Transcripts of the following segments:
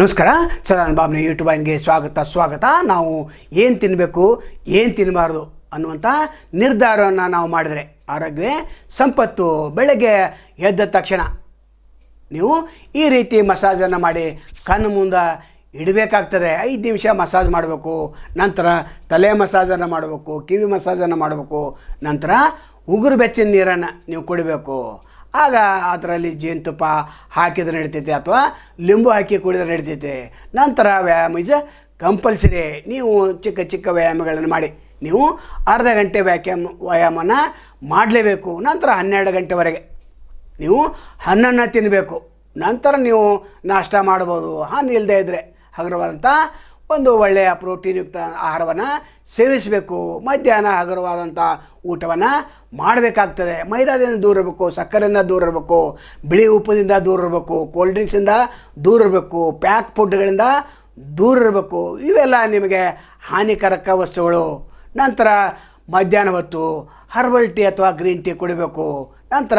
ನಮಸ್ಕಾರ. ಸದಾನ್ ಬಾಬ್ನ ಯೂಟ್ಯೂಬ್ ಆಯ್ನಿಗೆ ಸ್ವಾಗತ ಸ್ವಾಗತ. ನಾವು ಏನು ತಿನ್ನಬೇಕು ಏನು ತಿನ್ನಬಾರ್ದು ಅನ್ನುವಂಥ ನಿರ್ಧಾರವನ್ನು ನಾವು ಮಾಡಿದರೆ. ಆರೋಗ್ಯವೇ ಸಂಪತ್ತು. ಬೆಳಗ್ಗೆ ಎದ್ದ ತಕ್ಷಣ ನೀವು ಈ ರೀತಿ ಮಸಾಜನ್ನು ಮಾಡಿ ಕಣ್ಣು ಮುಂದೆ ಇಡಬೇಕಾಗ್ತದೆ. ಐದು ನಿಮಿಷ ಮಸಾಜ್ ಮಾಡಬೇಕು, ನಂತರ ತಲೆ ಮಸಾಜನ್ನು ಮಾಡಬೇಕು, ಕಿವಿ ಮಸಾಜನ್ನು ಮಾಡಬೇಕು, ನಂತರ ಉಗುರು ಬೆಚ್ಚಿನ ನೀರನ್ನು ನೀವು ಕುಡಿಬೇಕು. ಆಗ ಅದರಲ್ಲಿ ಜೇನುತುಪ್ಪ ಹಾಕಿದ್ರೆ ನಡಿತೈತೆ ಅಥವಾ ಲಿಂಬು ಹಾಕಿ ಕುಡಿದ್ರೆ ನಡಿತೈತೆ. ನಂತರ ವ್ಯಾಯಾಮ ಇಸ್ ಕಂಪಲ್ಸರಿ ನೀವು ಚಿಕ್ಕ ಚಿಕ್ಕ ವ್ಯಾಯಾಮಗಳನ್ನು ಮಾಡಿ. ನೀವು ಅರ್ಧ ಗಂಟೆ ವ್ಯಾಯಾಮ ವ್ಯಾಯಾಮನ ಮಾಡಲೇಬೇಕು. ನಂತರ ಹನ್ನೆರಡು ಗಂಟೆವರೆಗೆ. ನೀವು ಹಣ್ಣನ್ನು ತಿನ್ನಬೇಕು ನಂತರ ನೀವು ನಾಷ್ಟ ಮಾಡ್ಬೋದು. ಹಣ್ಣು ಇಲ್ಲದೇ ಇದ್ದರೆ ಹಗುರವಾದಂಥ ಒಂದು ಒಳ್ಳೆಯ ಪ್ರೋಟೀನ್ಯುಕ್ತ ಆಹಾರವನ್ನು ಸೇವಿಸಬೇಕು. ಮಧ್ಯಾಹ್ನ ಹಗುರವಾದಂಥ ಊಟವನ್ನು ಮಾಡಬೇಕಾಗ್ತದೆ. ಮೈದಾದಿಂದ ದೂರ ಇರಬೇಕು, ಸಕ್ಕರೆಯಿಂದ ದೂರ ಇರಬೇಕು, ಬಿಳಿ ಉಪ್ಪದಿಂದ ದೂರ ಇರಬೇಕು ಕೋಲ್ಡ್ ಡ್ರಿಂಕ್ಸಿಂದ ದೂರ ಇರಬೇಕು ಪ್ಯಾಕ್ ಫುಡ್ಗಳಿಂದ ದೂರ ಇರಬೇಕು. ಇವೆಲ್ಲ ನಿಮಗೆ ಹಾನಿಕಾರಕ ವಸ್ತುಗಳು. ನಂತರ ಮಧ್ಯಾಹ್ನ ಹೊತ್ತು ಹರ್ಬಲ್ ಟೀ ಅಥವಾ ಗ್ರೀನ್ ಟೀ ಕುಡಿಬೇಕು. ನಂತರ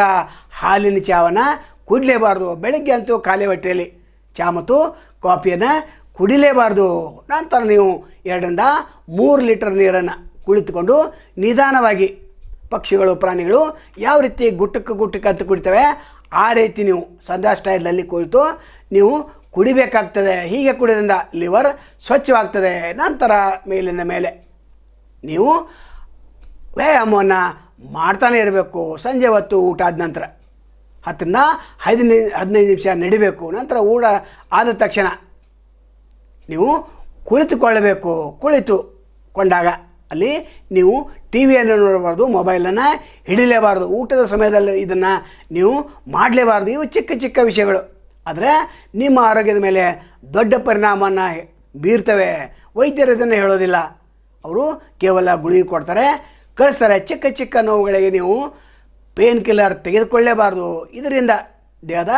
ಹಾಲಿನ ಚಹಾವನ್ನು ಕುಡಲೇಬಾರ್ದು. ಬೆಳಗ್ಗೆ ಅಂತೂ ಖಾಲಿ ಹೊಟ್ಟೆಯಲ್ಲಿ ಚಹಾ ಮತ್ತು ಕಾಫಿಯನ್ನು ಕುಡಿಲೇಬಾರ್ದು. ನಂತರ ನೀವು ಎರಡರಿಂದ ಮೂರು ಲೀಟರ್ ನೀರನ್ನು ಕುಳಿತುಕೊಂಡು ನಿಧಾನವಾಗಿ ಪಕ್ಷಿಗಳು, ಪ್ರಾಣಿಗಳು ಯಾವ ರೀತಿ ಗುಟ್ಟಕ್ಕೆ ಗುಟ್ಟಕ್ಕೆ ಅಂತ ಕುಡಿತವೆ, ಆ ರೀತಿ ನೀವು ಸಂಧ್ಯಾ ಸ್ಟೈಲಲ್ಲಿ ಕುಳಿತು ನೀವು ಕುಡಿಬೇಕಾಗ್ತದೆ. ಹೀಗೆ ಕುಡಿಯೋದ್ರಿಂದ ಲಿವರ್ ಸ್ವಚ್ಛವಾಗ್ತದೆ. ನಂತರ ಮೇಲಿಂದ ಮೇಲೆ ನೀವು ವ್ಯಾಯಾಮವನ್ನು ಮಾಡ್ತಾನೆ ಇರಬೇಕು. ಸಂಜೆ ಹೊತ್ತು ಊಟ ಆದ ನಂತರ ಹತ್ತರಿಂದ ಹದಿನೈದು ಹದಿನೈದು ನಿಮಿಷ ನಡಿಬೇಕು. ನಂತರ ಊಟ ಆದ ತಕ್ಷಣ ನೀವು ಕುಳಿತುಕೊಳ್ಳಬೇಕು. ಕುಳಿತು ಕೊಂಡಾಗ ಅಲ್ಲಿ ನೀವು ಟಿ ವಿಯನ್ನು ನೋಡಬಾರ್ದು, ಮೊಬೈಲನ್ನು ಹಿಡಿಲೇಬಾರ್ದು. ಊಟದ ಸಮಯದಲ್ಲಿ ಇದನ್ನು ನೀವು ಮಾಡಲೇಬಾರ್ದು. ಇವು ಚಿಕ್ಕ ಚಿಕ್ಕ ವಿಷಯಗಳು. ಆದರೆ ನಿಮ್ಮ ಆರೋಗ್ಯದ ಮೇಲೆ ದೊಡ್ಡ ಪರಿಣಾಮವನ್ನು ಬೀರ್ತವೆ. ವೈದ್ಯರು ಇದನ್ನು ಹೇಳೋದಿಲ್ಲ. ಅವರು ಕೇವಲ ಗುಳಿಗೆ ಕೊಡ್ತಾರೆ, ಕಳಿಸ್ತಾರೆ. ಚಿಕ್ಕ ಚಿಕ್ಕ ನೋವುಗಳಿಗೆ ನೀವು ಪೇನ್ ಕಿಲ್ಲರ್ ತೆಗೆದುಕೊಳ್ಳೇಬಾರ್ದು. ಇದರಿಂದ ದೇಹದ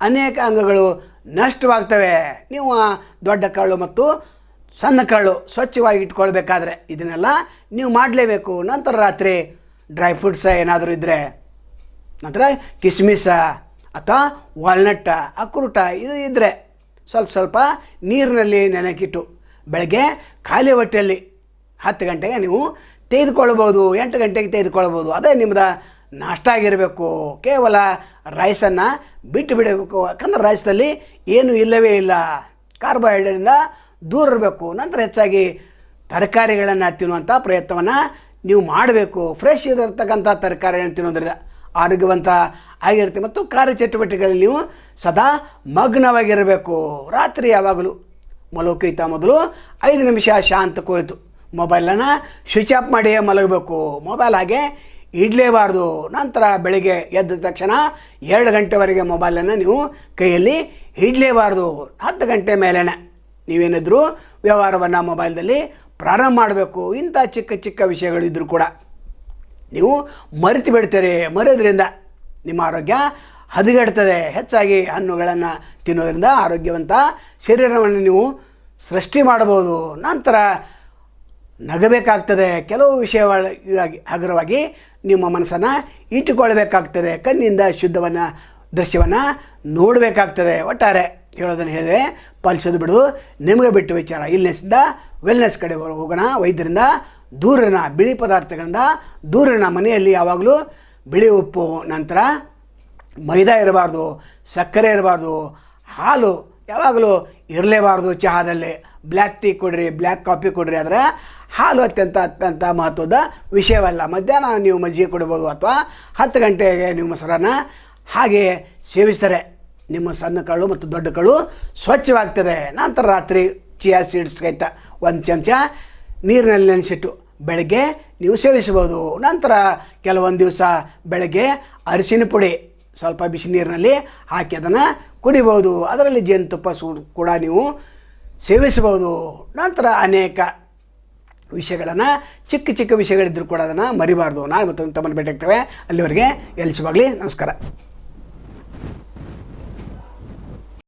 ಅನೇಕ ಅಂಗಗಳು ನಷ್ಟವಾಗ್ತವೆ. ನೀವು ದೊಡ್ಡ ಕರಳು ಮತ್ತು ಸಣ್ಣ ಕರಳು ಸ್ವಚ್ಛವಾಗಿ ಇಟ್ಕೊಳ್ಬೇಕಾದ್ರೆ ಇದನ್ನೆಲ್ಲ ನೀವು ಮಾಡಲೇಬೇಕು. ನಂತರ ರಾತ್ರಿ ಡ್ರೈ ಫ್ರೂಟ್ಸ ಏನಾದರೂ ಇದ್ದರೆ ನಂತರ ಕಿಸ್ಮಿಸ ಅಥವಾ ವಾಲ್ನಟ್ಟ ಅಕ್ರೂಟ ಇದು ಇದ್ದರೆ ಸ್ವಲ್ಪ ಸ್ವಲ್ಪ ನೀರಿನಲ್ಲಿ ನೆನಕಿಟ್ಟು ಬೆಳಗ್ಗೆ ಖಾಲಿ ಹೊಟ್ಟೆಯಲ್ಲಿ ಹತ್ತು ಗಂಟೆಗೆ ನೀವು ತೆಗೆದುಕೊಳ್ಬೋದು, ಎಂಟು ಗಂಟೆಗೆ ತೆಗೆದುಕೊಳ್ಬೋದು. ಅದೇ ನಿಮ್ಮದು ನಾಷ್ಟ ಆಗಿರಬೇಕು. ಕೇವಲ ರೈಸನ್ನು ಬಿಟ್ಟು ಬಿಡಬೇಕು. ಯಾಕಂದ್ರೆ ರೈಸಲ್ಲಿ ಏನೂ ಇಲ್ಲವೇ ಇಲ್ಲ. ಕಾರ್ಬೋಹೈಡ್ರೇಟಿಂದ ದೂರ ಇರಬೇಕು. ನಂತರ ಹೆಚ್ಚಾಗಿ ತರಕಾರಿಗಳನ್ನು ತಿನ್ನುವಂಥ ಪ್ರಯತ್ನವನ್ನು ನೀವು ಮಾಡಬೇಕು. ಫ್ರೆಶ್ ಇರತಕ್ಕಂಥ ತರಕಾರಿಗಳನ್ನು ತಿನ್ನೋದ್ರಿಂದ ಆರೋಗ್ಯವಂತ ಆಗಿರುತ್ತೆ. ಮತ್ತು ಕಾರ್ಯಚಟುವಟಿಕೆಗಳಲ್ಲಿ ನೀವು ಸದಾ ಮಗ್ನವಾಗಿರಬೇಕು. ರಾತ್ರಿ ಯಾವಾಗಲೂ ಮಲಗೋಕ್ಕಿಂತ ಮೊದಲು ಐದು ನಿಮಿಷ ಶಾಂತ ಕುಳಿತು ಮೊಬೈಲನ್ನು ಸ್ವಿಚ್ ಆಫ್ ಮಾಡಿ ಮಲಗಬೇಕು. ಮೊಬೈಲ್ ಹಾಗೆ ಇಡಲೇಬಾರ್ದು. ನಂತರ ಬೆಳಗ್ಗೆ ಎದ್ದ ತಕ್ಷಣ ಎರಡು ಗಂಟೆವರೆಗೆ ಮೊಬೈಲನ್ನು ನೀವು ಕೈಯಲ್ಲಿ ಇಡಲೇಬಾರ್ದು. ಹತ್ತು ಗಂಟೆ ಮೇಲೇ ನೀವೇನಿದ್ರು ವ್ಯವಹಾರವನ್ನು ಮೊಬೈಲ್ದಲ್ಲಿ ಪ್ರಾರಂಭ ಮಾಡಬೇಕು. ಇಂಥ ಚಿಕ್ಕ ಚಿಕ್ಕ ವಿಷಯಗಳಿದ್ದರೂ ಕೂಡ ನೀವು ಮರೆತು ಬಿಡ್ತೀರಿ. ಮರೆಯೋದ್ರಿಂದ ನಿಮ್ಮ ಆರೋಗ್ಯ ಹದಗೆಡ್ತದೆ. ಹೆಚ್ಚಾಗಿ ಹಣ್ಣುಗಳನ್ನು ತಿನ್ನೋದ್ರಿಂದ ಆರೋಗ್ಯವಂತ ಶರೀರವನ್ನು ನೀವು ಸೃಷ್ಟಿ ಮಾಡಬಹುದು. ನಂತರ ನಗಬೇಕಾಗ್ತದೆ. ಕೆಲವು ವಿಷಯವಾಗಿ ಹಗುರವಾಗಿ ನಿಮ್ಮ ಮನಸ್ಸನ್ನು ಇಟ್ಟುಕೊಳ್ಬೇಕಾಗ್ತದೆ ಕಣ್ಣಿಂದ ಶುದ್ಧವನ್ನು, ದೃಶ್ಯವನ್ನು ನೋಡಬೇಕಾಗ್ತದೆ. ಒಟ್ಟಾರೆ ಹೇಳೋದನ್ನು ಹೇಳಿದೆ ಪಾಲಿಸೋದು ಬಿಡು, ನಿಮಗೆ ಬಿಟ್ಟು ವಿಚಾರ. ಇಲ್ನೆಸ್ಸಿಂದ ವೆಲ್ನೆಸ್ ಕಡೆ ಹೋಗೋಣ. ವೈದ್ಯರಿಂದ ದೂರನ ಬಿಳಿ ಪದಾರ್ಥಗಳಿಂದ ದೂರನ ಮನೆಯಲ್ಲಿ ಯಾವಾಗಲೂ ಬಿಳಿ ಉಪ್ಪು, ನಂತರ ಮೈದಾ ಇರಬಾರ್ದು, ಸಕ್ಕರೆ ಇರಬಾರ್ದು, ಹಾಲು ಯಾವಾಗಲೂ ಇರಲೇಬಾರ್ದು ಚಹಾದಲ್ಲಿ. ಬ್ಲ್ಯಾಕ್ ಟೀ ಕೊಡ್ರಿ ಬ್ಲ್ಯಾಕ್ ಕಾಫಿ ಕೊಡ್ರಿ ಆದರೆ ಹಾಲು ಅತ್ಯಂತ ಅತ್ಯಂತ ಮಹತ್ವದ ವಿಷಯವಲ್ಲ. ಮಧ್ಯಾಹ್ನ ನೀವು ಮಜ್ಜಿಗೆ ಕೊಡ್ಬೋದು ಅಥವಾ ಹತ್ತು ಗಂಟೆಗೆ ನೀವು ಮೊಸರನ್ನ ಹಾಗೆ ಸೇವಿಸ್ತಾರೆ. ನಿಮ್ಮ ಸಣ್ಣ ಕಾಳು ಮತ್ತು ದೊಡ್ಡ ಕಾಳು ಸ್ವಚ್ಛವಾಗ್ತದೆ. ನಂತರ ರಾತ್ರಿ ಚಿಯಾ ಸೀಡ್ಸ್ ಕೈತ ಒಂದು ಚಮಚ ನೀರಿನಲ್ಲಿ ನೆನೆಸಿಟ್ಟು ಬೆಳಗ್ಗೆ ನೀವು ಸೇವಿಸ್ಬೋದು ನಂತರ ಕೆಲವೊಂದು ದಿವಸ ಬೆಳಗ್ಗೆ ಅರಿಶಿನ ಪುಡಿ ಸ್ವಲ್ಪ ಬಿಸಿ ನೀರಿನಲ್ಲಿ ಹಾಕಿ ಅದನ್ನು ಕುಡಿಬೋದು ಅದರಲ್ಲಿ ಜೇನುತುಪ್ಪ ಸೂ ಕೂಡ ನೀವು ಸೇವಿಸಬಹುದು. ನಂತರ ಅನೇಕ ವಿಷಯಗಳನ್ನು, ಚಿಕ್ಕ ಚಿಕ್ಕ ವಿಷಯಗಳಿದ್ದರೂ ಕೂಡ ಅದನ್ನು ಮರಿಬಾರ್ದು. ನಾನು ಮತ್ತೊಂದು ತಮ್ಮನ್ನು ಭೇಟಿ ಆಗ್ತೇವೆ ಅಲ್ಲಿವರೆಗೆ ಎಲ್ಲಿಸುವಾಗಲಿ ನಮಸ್ಕಾರ.